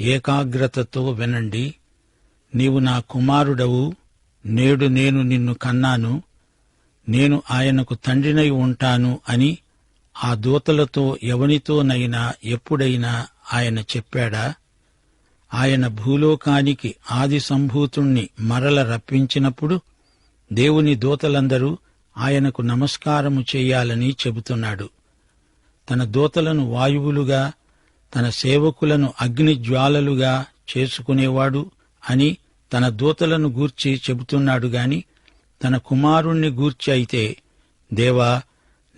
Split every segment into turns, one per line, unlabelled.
ఏకాగ్రతతో వినండి. నీవు నా కుమారుడవు. నేడు నేను నిన్ను కన్నాను. నేను ఆయనకు తండ్రినై ఉంటాను అని ఆ దూతలతో ఎవనితోనైనా ఎప్పుడైనా ఆయన చెప్పాడా? ఆయన భూలోకానికి ఆది సంభూతుణ్ణి మరల రప్పించినప్పుడు దేవుని దూతలందరూ ఆయనకు నమస్కారము చేయాలని చెబుతున్నాడు. తన దూతలను వాయువులుగా తన సేవకులను అగ్ని జ్వాలలుగా చేసుకునేవాడు అని తన దూతలను గూర్చి చెబుతున్నాడు గాని తన కుమారుణ్ణి గూర్చి అయితే దేవా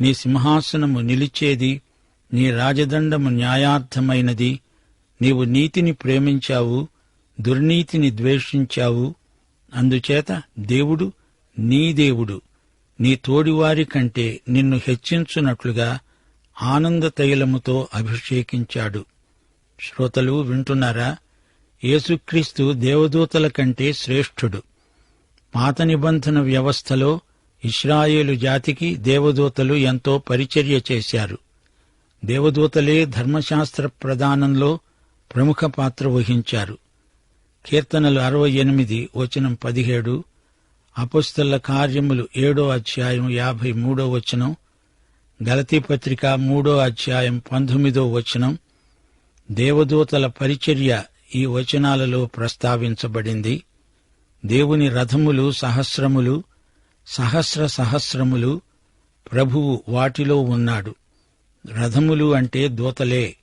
నీ సింహాసనము నిలిచేది నీ రాజదండము న్యాయార్థమైనది నీవు నీతిని ప్రేమించావు దుర్నీతిని ద్వేషించావు అందుచేత దేవుడు నీ దేవుడు నీ తోడివారి కంటే నిన్ను హెచ్చించున్నట్లుగా ఆనంద తైలముతో అభిషేకించాడు. శ్రోతలు వింటున్నారా? యేసుక్రీస్తు దేవదూతల కంటే శ్రేష్ఠుడు. పాత నిబంధన వ్యవస్థలో ఇస్రాయేలు జాతికి దేవదూతలు ఎంతో పరిచర్య చేశారు. దేవదూతలే ధర్మశాస్త్ర ప్రదానంలో ప్రముఖ పాత్ర వహించారు. కీర్తనలు అరవై ఎనిమిది వచనం పదిహేడు అపుస్తల కార్యములు ఏడో అధ్యాయం యాభై మూడో వచనం గలతీ పత్రిక మూడో అధ్యాయం పంతొమ్మిదో వచనం. దేవదూతల పరిచర్య ఈ వచనాలలో ప్రస్తావించబడింది. దేవుని రథములు సహస్రములు సహస్ర సహస్రములు ప్రభువు వాటిలో ఉన్నాడు. రథములు అంటే దూతలే.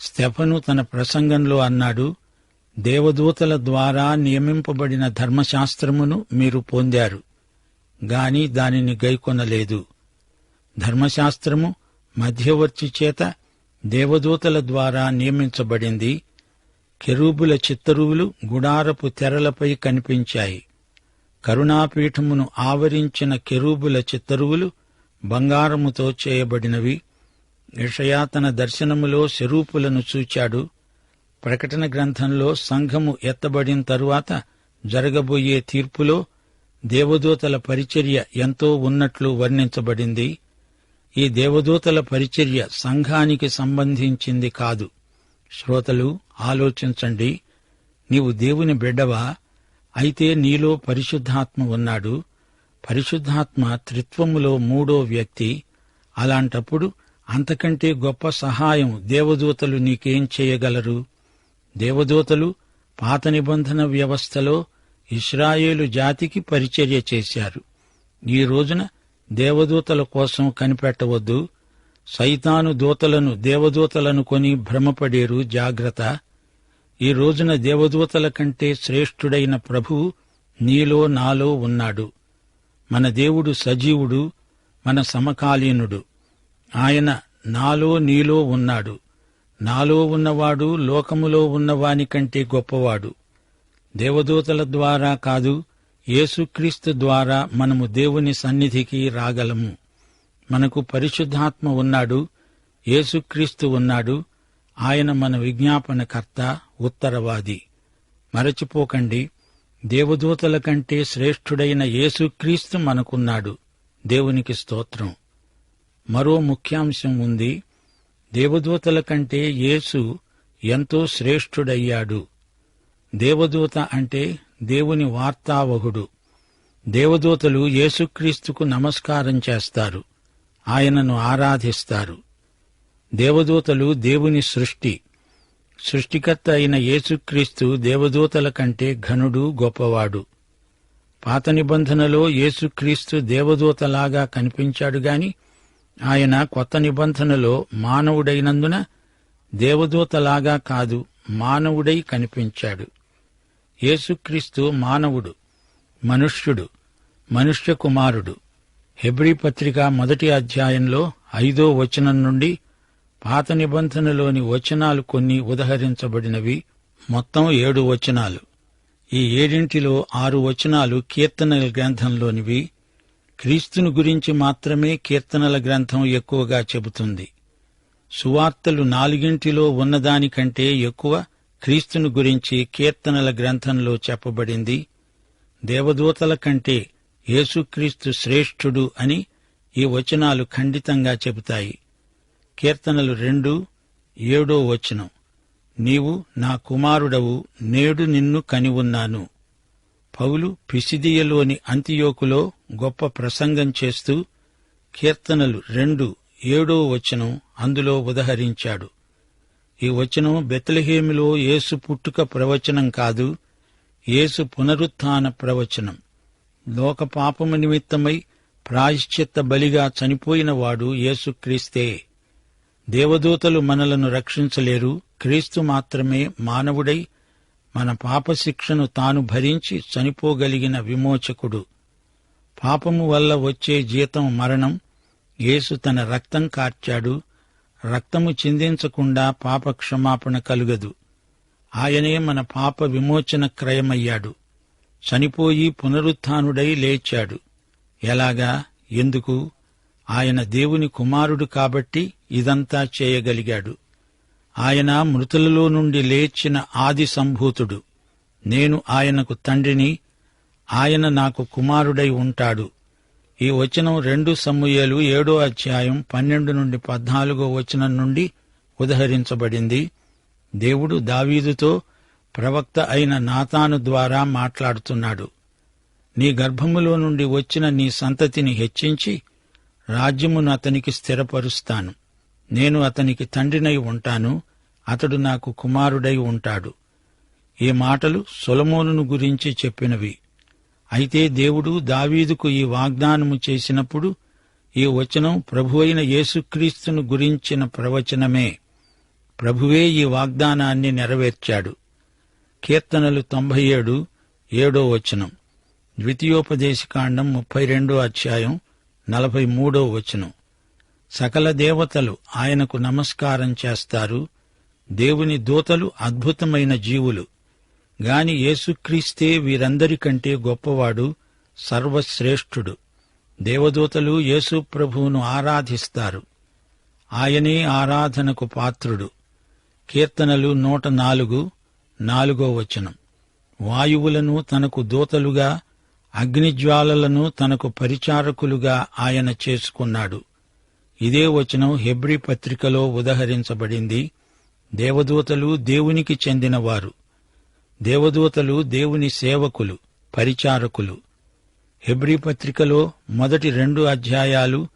స్టెఫను తన ప్రసంగంలో అన్నాడు దేవదూతల ద్వారా నియమింపబడిన ధర్మశాస్త్రమును మీరు పొందారు. గాని దానిని గైకొనలేదు. ధర్మశాస్త్రము మధ్యవర్తి చేత దేవదూతల ద్వారా నియమించబడింది. కెరూబుల చిత్తరువులు గుడారపు తెరలపై కనిపించాయి. కరుణాపీఠమును ఆవరించిన కెరూబుల చిత్తరువులు బంగారముతో చేయబడినవి. యషయా తన దర్శనములో శరూపులను చూచాడు. ప్రకటన గ్రంథంలో సంఘము ఎత్తబడిన తరువాత జరగబోయే తీర్పులో దేవదూతల పరిచర్య ఎంతో ఉన్నట్లు వర్ణించబడింది. ఈ దేవదూతల పరిచర్య సంఘానికి సంబంధించింది కాదు. శ్రోతలు ఆలోచించండి. నీవు దేవుని బిడ్డవా? అయితే నీలో పరిశుద్ధాత్మ ఉన్నాడు. పరిశుద్ధాత్మ త్రిత్వములో మూడో వ్యక్తి. అలాంటప్పుడు అంతకంటే గొప్ప సహాయం దేవదూతలు నీకేం చేయగలరు? దేవదూతలు పాత నిబంధన వ్యవస్థలో ఇస్రాయేలు జాతికి పరిచర్య చేశారు. ఈ రోజున దేవదూతల కోసం కనిపెట్టవద్దు. సైతాను దూతలను దేవదూతలను కొని భ్రమపడేరు జాగ్రత్త. ఈ రోజున దేవదూతల కంటే శ్రేష్ఠుడైన ప్రభు నీలో నాలో ఉన్నాడు. మన దేవుడు సజీవుడు మన సమకాలీనుడు. ఆయన నాలో నీలో ఉన్నాడు. నాలో ఉన్నవాడు లోకములో ఉన్నవాని కంటే గొప్పవాడు. దేవదూతల ద్వారా కాదు యేసుక్రీస్తు ద్వారా మనము దేవుని సన్నిధికి రాగలము. మనకు పరిశుద్ధాత్మ ఉన్నాడు యేసుక్రీస్తు ఉన్నాడు ఆయన మన విజ్ఞాపనకర్త ఉత్తరవాది. మరచిపోకండి దేవదూతల కంటే శ్రేష్ఠుడైన యేసుక్రీస్తు మనకున్నాడు. దేవునికి స్తోత్రం. మరో ముఖ్యాంశం ఉంది దేవదూతల కంటే యేసు ఎంతో శ్రేష్ఠుడయ్యాడు. దేవదూత అంటే దేవుని వార్తావహుడు. దేవదూతలు యేసుక్రీస్తుకు నమస్కారం చేస్తారు. ఆయనను ఆరాధిస్తారు. దేవదూతలు దేవుని సృష్టి. సృష్టికర్త అయిన యేసుక్రీస్తు దేవదూతల కంటే ఘనుడు గొప్పవాడు. పాత నిబంధనలో యేసుక్రీస్తు దేవదూతలాగా కనిపించాడు గాని ఆయన కొత్త నిబంధనలో మానవుడైనందున దేవదూతలాగా కాదు మానవుడై కనిపించాడు. యేసుక్రీస్తు మానవుడు మనుష్యుడు మనుష్య కుమారుడు హెబ్రీ పత్రిక మొదటి అధ్యాయంలో ఐదో వచనం నుండి పాత నిబంధనలోని వచనాలు కొన్ని ఉదహరించబడినవి. మొత్తం ఏడు వచనాలు. ఈ ఏడింటిలో ఆరు వచనాలు కీర్తనల గ్రంథంలోనివి. క్రీస్తును గురించి మాత్రమే కీర్తనల గ్రంథం ఎక్కువగా చెబుతుంది. సువార్తలు నాలుగింటిలో ఉన్నదానికంటే ఎక్కువ క్రీస్తును గురించి కీర్తనల గ్రంథంలో చెప్పబడింది. దేవదూతల కంటే యేసుక్రీస్తు శ్రేష్ఠుడు అని ఈ వచనాలు ఖండితంగా చెబుతాయి. కీర్తనలు రెండు ఏడో వచనం. నీవు నా కుమారుడవు నేడు నిన్ను కనివున్నాను. పౌలు పిసిదియలోని అంతియోకులో గొప్ప ప్రసంగం చేస్తూ కీర్తనలు రెండు ఏడో వచనం అందులో ఉదహరించాడు. ఈ వచనం బెత్లహేమిలో యేసు పుట్టుక ప్రవచనం కాదు యేసు పునరుత్థాన ప్రవచనం. లోక పాపము నిమిత్తమై ప్రాయశ్చిత్త బలిగా చనిపోయినవాడు యేసుక్రీస్తే దేవదూతలు మనలను రక్షించలేరు క్రీస్తు మాత్రమే మానవుడై మన పాపశిక్షను తాను భరించి చనిపోగలిగిన విమోచకుడు. పాపము వల్ల వచ్చే జీతం మరణం యేసు తన రక్తం కార్చాడు రక్తము చిందించకుండా పాప క్షమాపణ కలుగదు. ఆయనే మన పాప విమోచన క్రయమయ్యాడు. చనిపోయి పునరుత్డై లేచాడు. ఎలాగా? ఎందుకు? ఆయన దేవుని కుమారుడు కాబట్టి ఇదంతా చేయగలిగాడు. ఆయన మృతులలో నుండి లేచిన ఆది సంభూతుడు. నేను ఆయనకు తండ్రిని ఆయన నాకు కుమారుడై ఉంటాడు. ఈ వచనం రెండు సమూయేలు ఏడో అధ్యాయం పన్నెండు నుండి పద్నాలుగో వచనం నుండి ఉదహరించబడింది. దేవుడు దావీదుతో ప్రవక్త అయిన నాతాను ద్వారా మాట్లాడుతున్నాడు. నీ గర్భములో నుండి వచ్చిన నీ సంతతిని హెచ్చించి రాజ్యమును అతనికి స్థిరపరుస్తాను. నేను అతనికి తండ్రినై ఉంటాను అతడు నాకు కుమారుడై ఉంటాడు. ఈ మాటలు సొలమోనును గురించి చెప్పినవి. అయితే దేవుడు దావీదుకు ఈ వాగ్దానము చేసినప్పుడు ఈ వచనం ప్రభువైన యేసుక్రీస్తును గురించిన ప్రవచనమే. ప్రభువే ఈ వాగ్దానాన్ని నెరవేర్చాడు. కీర్తనలు తొంభై ఏడు ఏడో వచనం. ద్వితీయోపదేశకాండం ముప్పై రెండో అధ్యాయం నలభై మూడో వచనం. సకల దేవతలు ఆయనకు నమస్కారం చేస్తారు. దేవుని దూతలు అద్భుతమైన జీవులు. గాని యేసుక్రీస్తే వీరందరికంటే గొప్పవాడు సర్వశ్రేష్ఠుడు. దేవదూతలు యేసు ప్రభువును ఆరాధిస్తారు. ఆయనే ఆరాధనకు పాత్రుడు. కీర్తనలు నూట నాలుగు నాలుగో వచనం. వాయువులను తనకు దూతలుగా అగ్నిజ్వాలలను తనకు పరిచారకులుగా ఆయన చేసుకున్నాడు. ఇదే వచనం హెబ్రి పత్రికలో ఉదహరించబడింది. దేవదూతలు దేవునికి చెందినవారు. దేవదూతలు దేవుని సేవకులు పరిచారకులు. హెబ్రీ పత్రికలో మొదటి రెండు అధ్యాయాలు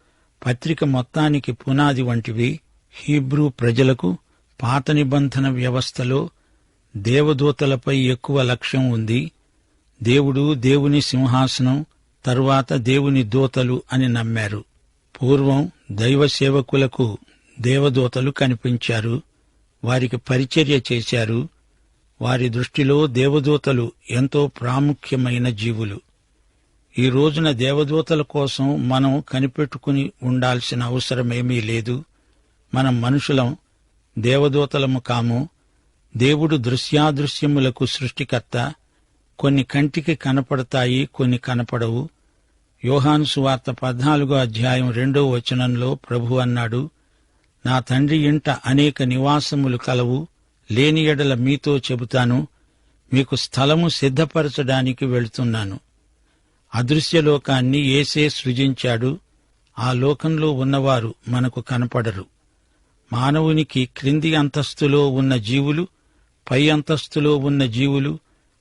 పత్రిక మొత్తానికి పునాది వంటివి. హీబ్రూ ప్రజలకు పాత నిబంధన వ్యవస్థలో దేవదూతలపై ఎక్కువ లక్ష్యం ఉంది. దేవుడు దేవుని సింహాసనం తరువాత దేవుని దూతలు అని నమ్మారు. పూర్వం దైవ సేవకులకు దేవదూతలు కనిపించారు. వారికి పరిచర్య చేశారు. వారి దృష్టిలో దేవదూతలు ఎంతో ప్రాముఖ్యమైన జీవులు. ఈ రోజున దేవదూతల కోసం మనం కనిపెట్టుకుని ఉండాల్సిన అవసరమేమీ లేదు. మనం మనుషులం దేవదూతలము కాము. దేవుడు దృశ్యాదృశ్యములకు సృష్టికర్త. కొన్ని కంటికి కనపడతాయి కొన్ని కనపడవు. యోహాను సువార్త పద్నాలుగో అధ్యాయం రెండో వచనంలో ప్రభు అన్నాడు నా తండ్రి ఇంట అనేక నివాసములు కలవు. లేని ఎడల మీతో చెబుతాను మీకు స్థలము సిద్ధపరచడానికి వెళుతున్నాను. అదృశ్యలోకాన్ని ఏసే సృజించాడు ఆ లోకంలో ఉన్నవారు మనకు కనపడరు. మానవునికి క్రింది అంతస్తులో ఉన్న జీవులు పై అంతస్తులో ఉన్న జీవులు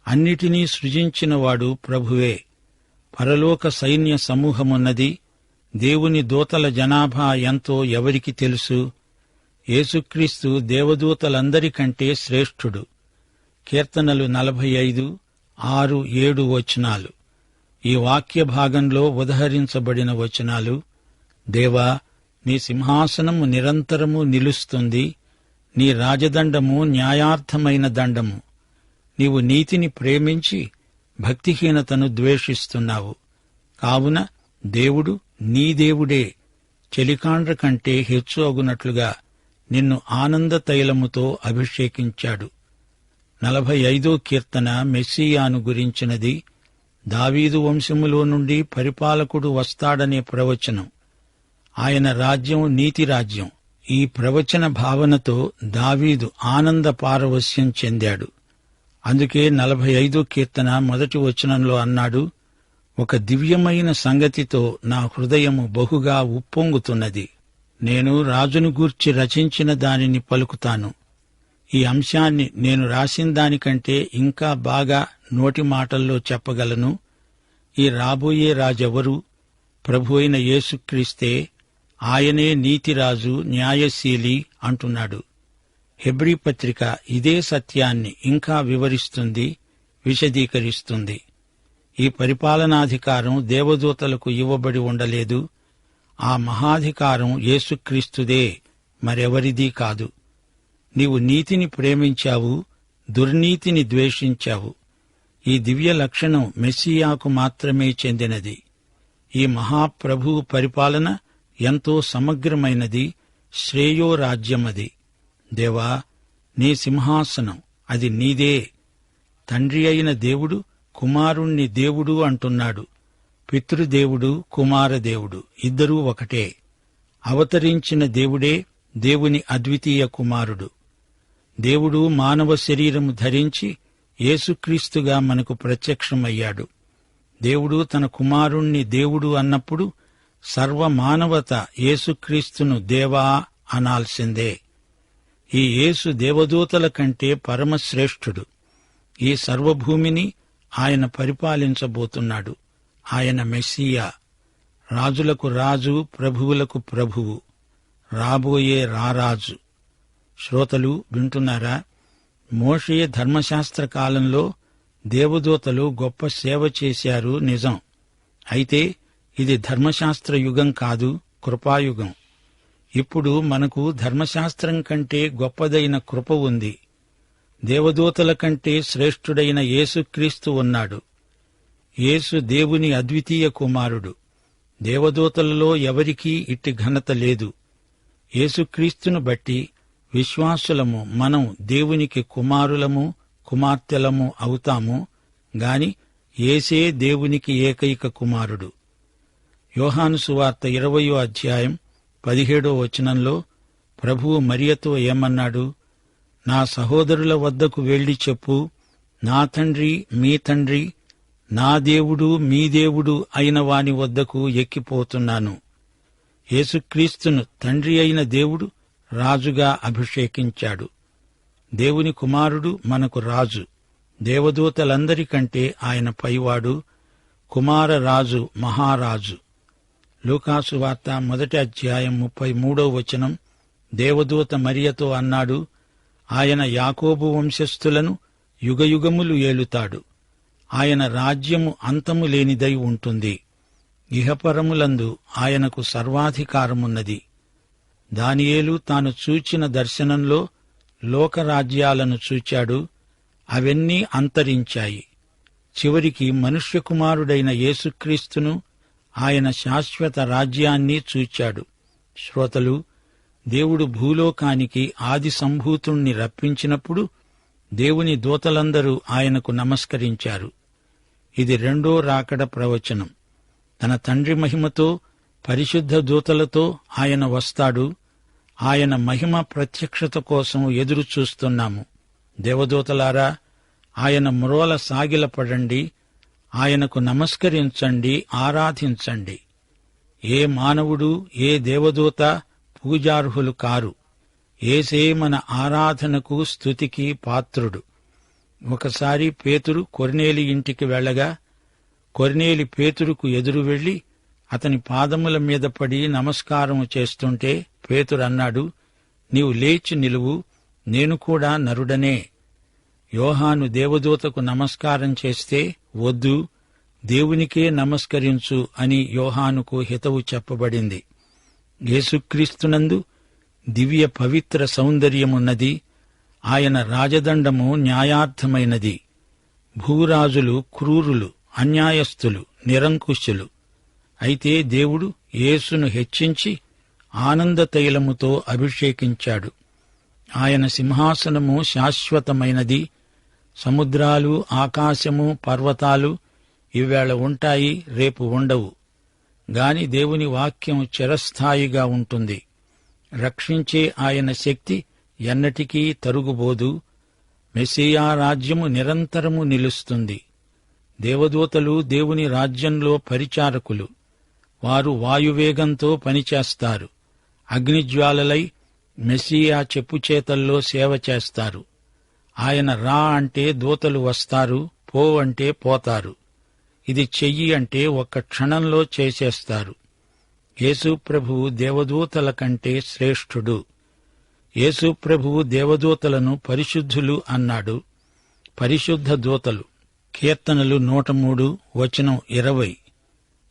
అన్నిటినీ సృజించినవాడు ప్రభువే. పరలోక సైన్య సమూహమున్నది దేవుని దూతల జనాభా ఎంతో ఎవరికి తెలుసు? యేసుక్రీస్తు దేవదూతలందరికంటే శ్రేష్ఠుడు. కీర్తనలు నలభై ఐదు ఆరు ఏడు వచనాలు. ఈ వాక్య భాగంలో ఉదహరించబడిన వచనాలు దేవా నీ సింహాసనము నిరంతరము నిలుస్తుంది నీ రాజదండము న్యాయార్థమైన దండము. నీవు నీతిని ప్రేమించి భక్తిహీనతను ద్వేషిస్తున్నావు. కావున దేవుడు నీ దేవుడే. చెలికాండ్ర కంటే హెచ్చు అగునట్లుగా నిన్ను ఆనంద తైలముతో అభిషేకించాడు. నలభై ఐదో కీర్తన మెస్సియాను గురించినది దావీదు వంశములో నుండి పరిపాలకుడు వస్తాడనే ప్రవచనం. ఆయన రాజ్యం నీతి రాజ్యం. ఈ ప్రవచన భావనతో దావీదు ఆనంద పారవస్యం చెందాడు. అందుకే నలభై ఐదో కీర్తన మొదటి వచనంలో అన్నాడు ఒక దివ్యమైన సంగతితో నా హృదయము బహుగా ఉప్పొంగుతున్నది. నేను రాజును గూర్చి రచించిన దానిని పలుకుతాను. ఈ అంశాన్ని నేను రాసిన దానికంటే ఇంకా బాగా నోటి మాటల్లో చెప్పగలను. ఈ రాబోయే రాజెవరు? ప్రభు అయిన యేసుక్రీస్తే ఆయనే నీతిరాజు న్యాయశీలి అంటున్నాడు. హెబ్రీ పత్రిక ఇదే సత్యాన్ని ఇంకా వివరిస్తుంది విశదీకరిస్తుంది. ఈ పరిపాలనాధికారం దేవదూతలకు ఇవ్వబడి ఉండలేదు. ఆ మహాధికారం యేసుక్రీస్తుదే మరెవరిదీ కాదు. నీవు నీతిని ప్రేమించావు దుర్నీతిని ద్వేషించావు. ఈ దివ్య లక్షణం మెస్సియాకు మాత్రమే చెందినది. ఈ మహాప్రభువు పరిపాలన ఎంతో సమగ్రమైనది శ్రేయోరాజ్యమది. దేవా నీ సింహాసనం అది నీదే. తండ్రి అయిన దేవుడు కుమారుణ్ణి దేవుడు అంటున్నాడు. పితృదేవుడు కుమారదేవుడు ఇద్దరూ ఒకటే. అవతరించిన దేవుడే దేవుని అద్వితీయ కుమారుడు. దేవుడు మానవ శరీరము ధరించి యేసుక్రీస్తుగా మనకు ప్రత్యక్షమయ్యాడు. దేవుడు తన కుమారుణ్ణి దేవుడు అన్నప్పుడు సర్వమానవత యేసుక్రీస్తును దేవా అనాల్సిందే. ఈ యేసు దేవదూతల కంటే పరమశ్రేష్ఠుడు. ఈ సర్వభూమిని ఆయన పరిపాలించబోతున్నాడు. ఆయన మెస్సియా. రాజులకు రాజు ప్రభువులకు ప్రభువు. రాబోయే రారాజు. శ్రోతలు వింటున్నారా? మోషే ధర్మశాస్త్ర కాలంలో దేవదూతలు గొప్ప సేవ చేశారు నిజం. అయితే ఇది ధర్మశాస్త్ర యుగం కాదు కృపాయుగం. ఇప్పుడు మనకు ధర్మశాస్త్రం కంటే గొప్పదైన కృప ఉంది. దేవదూతల కంటే శ్రేష్ఠుడైన యేసుక్రీస్తు ఉన్నాడు. యేసు దేవుని అద్వితీయ కుమారుడు. దేవదూతలలో ఎవరికీ ఇట్టి ఘనత లేదు. యేసుక్రీస్తును బట్టి విశ్వాసులము మనం దేవునికి కుమారులము కుమార్తెలము అవుతాము గాని ఏసే దేవునికి ఏకైక కుమారుడు. యోహాను సువార్త ఇరవయో అధ్యాయం పదిహేడో వచనంలో ప్రభువు మరియతో ఏమన్నాడు? నా సహోదరుల వద్దకు వెళ్ళి చెప్పు. నా తండ్రి మీ తండ్రి నా దేవుడు మీ దేవుడు అయిన వాని వద్దకు ఎక్కిపోతున్నాను. యేసుక్రీస్తును తండ్రి అయిన దేవుడు రాజుగా అభిషేకించాడు. దేవుని కుమారుడు మనకు రాజు. దేవదూతలందరికంటే ఆయన పైవాడు కుమార రాజు మహారాజు. లూకాసు వార్త మొదటి అధ్యాయం ముప్పై మూడో వచనం దేవదూత మరియతో అన్నాడు ఆయన యాకోబు వంశస్థులను యుగయుగములు ఏలుతాడు. ఆయన రాజ్యము అంతము లేనిదై ఉంటుంది. ఇహపరములందు ఆయనకు సర్వాధికారమున్నది. దానియేలు తాను చూచిన దర్శనంలో లోకరాజ్యాలను చూచాడు. అవన్నీ అంతరించాయి. చివరికి మనుష్యకుమారుడైన యేసుక్రీస్తును ఆయన శాశ్వత రాజ్యాన్ని చూచాడు. శ్రోతలు దేవుడు భూలోకానికి ఆది సంభూతుణ్ణి రప్పించినప్పుడు దేవుని దూతలందరూ ఆయనకు నమస్కరించారు. ఇది రెండో రాకడ ప్రవచనం. తన తండ్రి మహిమతో పరిశుద్ధ దూతలతో ఆయన వస్తాడు. ఆయన మహిమ ప్రత్యక్షత కోసం ఎదురు చూస్తున్నాము. దేవదూతలారా ఆయన మ్రోల సాగిలపడండి ఆయనకు నమస్కరించండి ఆరాధించండి. ఏ మానవుడు ఏ దేవదూత పూజార్హులు కారు. ఏసే మన ఆరాధనకు స్థుతికి పాత్రుడు. ఒకసారి పేతురు కొరినేలి ఇంటికి వెళ్ళగా కొరినేలి పేతురుకు ఎదురు వెళ్ళి అతని పాదముల మీద పడి నమస్కారం చేస్తుంటే పేతురన్నాడు నీవు లేచి నిలువు నేను కూడా నరుడనే. యోహాను దేవదూతకు నమస్కారం చేస్తే వద్దు దేవునికే నమస్కరించు అని యోహానుకు హితవు చెప్పబడింది. యేసుక్రీస్తునందు దివ్య పవిత్ర సౌందర్యమున్నది ఆయన రాజదండము న్యాయార్థమైనది. భూరాజులు క్రూరులు అన్యాయస్థులు నిరంకుశులు. అయితే దేవుడు యేసును హెచ్చించి ఆనంద తైలముతో అభిషేకించాడు. ఆయన సింహాసనము శాశ్వతమైనది. సముద్రాలు ఆకాశము పర్వతాలు ఇవేళ ఉంటాయి రేపు ఉండవు. గాని దేవుని వాక్యం చిరస్థాయిగా ఉంటుంది. రక్షించే ఆయన శక్తి ఎన్నటికీ తరుగుబోదు. మెస్సియా రాజ్యము నిరంతరము నిలుస్తుంది. దేవదూతలు దేవుని రాజ్యంలో పరిచారకులు. వారు వాయువేగంతో పనిచేస్తారు. అగ్నిజ్వాలలై మెస్సియా చెప్పుచేతల్లో సేవ చేస్తారు. ఆయన రా అంటే దూతలు వస్తారు పో అంటే పోతారు. ఇది చెయ్యి అంటే ఒక్క క్షణంలో చేసేస్తారు. యేసు దేవదూతల కంటే శ్రేష్ఠుడు. యేసు ప్రభువు దేవదూతలను పరిశుద్ధులు అన్నాడు. పరిశుద్ధ దూతలు. కీర్తనలు నూట మూడు వచనం ఇరవై.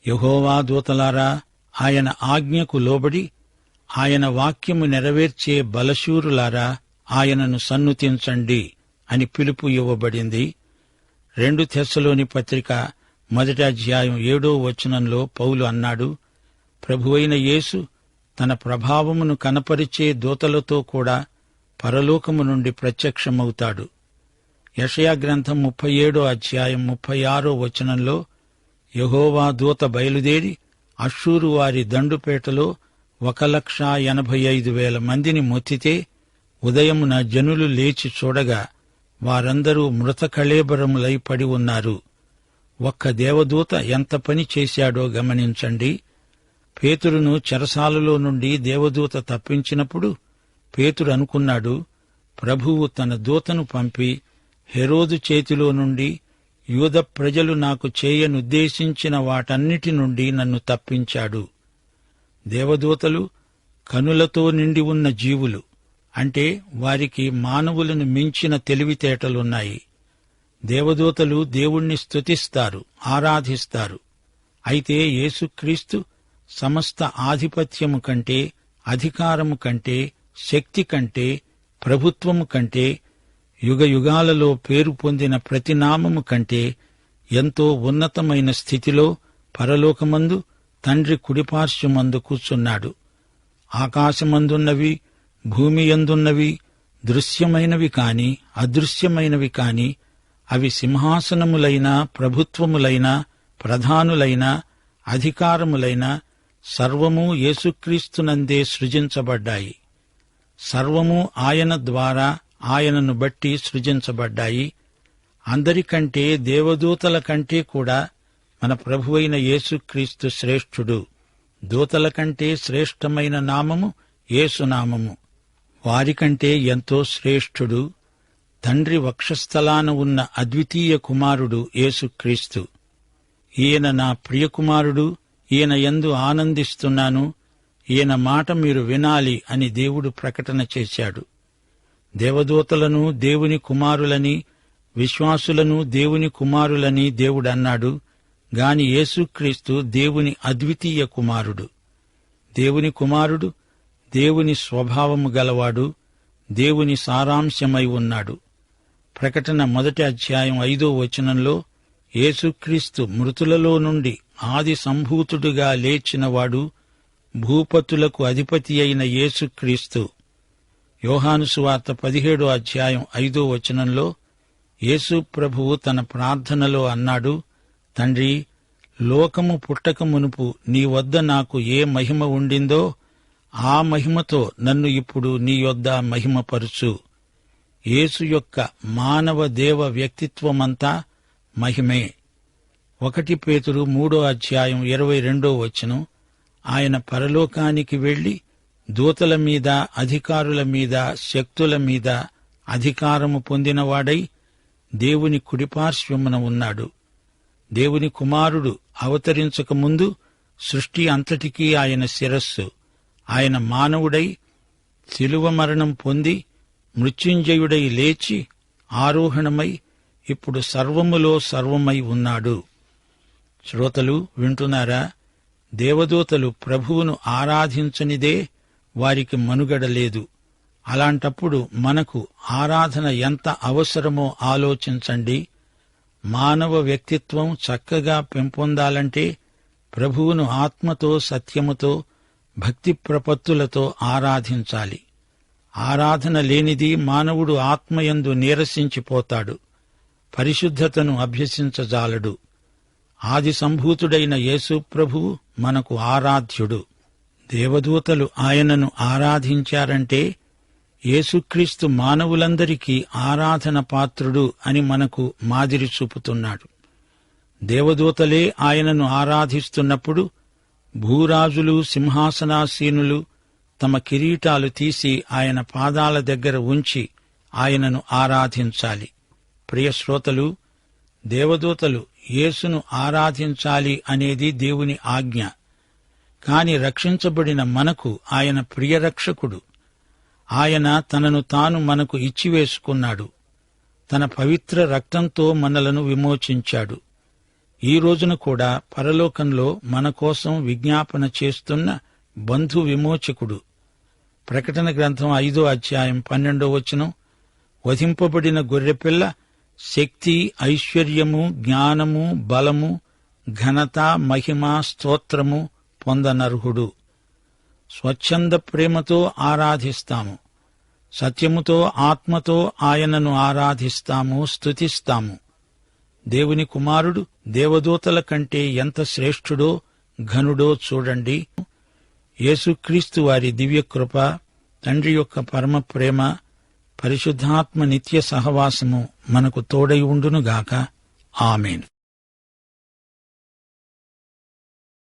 యహోవా దూతలారా ఆయన ఆజ్ఞకు లోబడి ఆయన వాక్యము నెరవేర్చే బలశూరులారా ఆయనను సన్నుతించండి అని పిలుపు ఇవ్వబడింది. రెండు తెస్సలోని పత్రిక మొదటి అధ్యాయం ఏడో వచనంలో పౌలు అన్నాడు ప్రభువైన యేసు తన ప్రభావమును కనపరిచే దూతలతో కూడా పరలోకము నుండి ప్రత్యక్షమవుతాడు. యషయా గ్రంథం ముప్పై ఏడో అధ్యాయం ముప్పై ఆరో వచనంలో యహోవా దూత బయలుదేరి అశ్షూరు వారి దండుపేటలో ఒక లక్ష ఎనభై ఐదు వేల మందిని మొత్తితే ఉదయమున జనులు లేచి చూడగా వారందరూ మృత కళేబరములై పడి ఉన్నారు. ఒక్క దేవదూత ఎంత పని చేశాడో గమనించండి. పేతురును చెరసాలలో నుండి దేవదూత తప్పించినప్పుడు పేతురు అనుకున్నాడు ప్రభువు తన దూతను పంపి హెరోదు చేతిలో నుండి యూద ప్రజలు నాకు చేయనుద్దేశించిన వాటన్నిటి నుండి నన్ను తప్పించాడు. దేవదూతలు కనులతో నిండి ఉన్న జీవులు అంటే వారికి మానవులను మించిన తెలివితేటలున్నాయి. దేవదూతలు దేవుణ్ణి స్తుతిస్తారు ఆరాధిస్తారు. అయితే యేసుక్రీస్తు సమస్త ఆధిపత్యము కంటే అధికారము కంటే శక్తి కంటే ప్రభుత్వము కంటే యుగ యుగాలలో పేరు పొందిన ప్రతి నామము కంటే ఎంతో ఉన్నతమైన స్థితిలో పరలోకమందు తండ్రి కుడిపార్శ్వమందు కూర్చున్నాడు. ఆకాశమందున్నవి భూమి యందున్నవి దృశ్యమైనవి కాని అదృశ్యమైనవి కాని అవి సింహాసనములైన ప్రభుత్వములైన ప్రధానులైన అధికారములైన సర్వము యేసుక్రీస్తునందే సృజించబడ్డాయి. సర్వము ఆయన ద్వారా ఆయనను బట్టి సృజించబడ్డాయి. అందరికంటే దేవదూతల కంటే కూడా మన ప్రభువైన యేసుక్రీస్తు శ్రేష్ఠుడు. దూతల కంటే శ్రేష్టమైన నామము యేసునామము. వారికంటే ఎంతో శ్రేష్ఠుడు తండ్రి వక్షస్థలాన ఉన్న అద్వితీయ కుమారుడు యేసుక్రీస్తు. ఈయన నా ప్రియకుమారుడు ఈయన ఎందు ఆనందిస్తున్నాను. ఈయన మాట మీరు వినాలి అని దేవుడు ప్రకటన చేశాడు. దేవదూతలను దేవుని కుమారులని విశ్వాసులను దేవుని కుమారులని దేవుడన్నాడు గాని యేసుక్రీస్తు దేవుని అద్వితీయ కుమారుడు. దేవుని కుమారుడు దేవుని స్వభావము గలవాడు దేవుని సారాంశమై ఉన్నాడు. ప్రకటన మొదటి అధ్యాయం ఐదో వచనంలో యేసుక్రీస్తు మృతులలో నుండి ఆది సంభూతుడుగా లేచినవాడు భూపతులకు అధిపతి అయిన యేసుక్రీస్తు. యోహానుసువార్త పదిహేడో అధ్యాయం ఐదో వచనంలో యేసు ప్రభువు తన ప్రార్థనలో అన్నాడు తండ్రి లోకము పుట్టక మునుపు నీ వద్ద నాకు ఏ మహిమ ఉండిందో ఆ మహిమతో నన్ను ఇప్పుడు నీ యొద్ద మహిమపరుచు. యేసు యొక్క మానవ దేవ వ్యక్తిత్వమంతా మహిమే. ఒకటి పేతురు మూడో అధ్యాయం ఇరవై రెండో వచనం. ఆయన పరలోకానికి వెళ్ళి దూతల మీద అధికారుల మీద శక్తుల మీద అధికారము పొందినవాడై దేవుని కుడిపార్శ్వమున ఉన్నాడు. దేవుని కుమారుడు అవతరించకముందు సృష్టి అంతటికీ ఆయన శిరస్సు. ఆయన మానవుడై శిలువ మరణం పొంది మృత్యుంజయుడై లేచి ఆరోహణమై ఇప్పుడు సర్వములో సర్వమై ఉన్నాడు. శ్రోతలు వింటున్నారా? దేవదూతలు ప్రభువును ఆరాధించనిదే వారికి మనుగడ లేదు. అలాంటప్పుడు మనకు ఆరాధన ఎంత అవసరమో ఆలోచించండి. మానవ వ్యక్తిత్వం చక్కగా పెంపొందాలంటే ప్రభువును ఆత్మతో సత్యముతో భక్తి ప్రపత్తులతో ఆరాధించాలి. ఆరాధన లేనిది మానవుడు ఆత్మయందు నీరసించిపోతాడు. పరిశుద్ధతను అభ్యసించజాలడు. ఆది సంభూతుడైన యేసుప్రభువు మనకు ఆరాధ్యుడు. దేవదూతలు ఆయనను ఆరాధించారంటే యేసుక్రీస్తు మానవులందరికీ ఆరాధన పాత్రుడు అని మనకు మాదిరి చూపుతున్నాడు. దేవదూతలే ఆయనను ఆరాధిస్తున్నప్పుడు భూరాజులు సింహాసనాసీనులు తమ కిరీటాలు తీసి ఆయన పాదాల దగ్గర ఉంచి ఆయనను ఆరాధించాలి. ప్రియశ్రోతలు దేవదూతలు యేసును ఆరాధించాలి అనేది దేవుని ఆజ్ఞ. కాని రక్షించబడిన మనకు ఆయన ప్రియరక్షకుడు. ఆయన తనను తాను మనకు ఇచ్చివేసుకున్నాడు. తన పవిత్ర రక్తంతో మనలను విమోచించాడు. ఈ రోజున కూడా పరలోకంలో మన కోసం విజ్ఞాపన చేస్తున్న బంధు విమోచకుడు. ప్రకటన గ్రంథం ఐదో అధ్యాయం పన్నెండో వచనం వధింపబడిన గొర్రెపిల్ల శక్తి ఐశ్వర్యము జ్ఞానము బలము ఘనత మహిమ స్తోత్రము పొందనర్హుడు. స్వచ్ఛంద ప్రేమతో ఆరాధిస్తాము. సత్యముతో ఆత్మతో ఆయనను ఆరాధిస్తాము స్తుతిస్తాము. దేవుని కుమారుడు దేవదూతల కంటే ఎంత శ్రేష్ఠుడో ఘనుడో చూడండి. యేసుక్రీస్తు వారి దివ్యకృప తండ్రి యొక్క పరమ ప్రేమ పరిశుద్ధాత్మ నిత్య సహవాసము మనకు తోడై ఉండునుగాక. ఆమెను.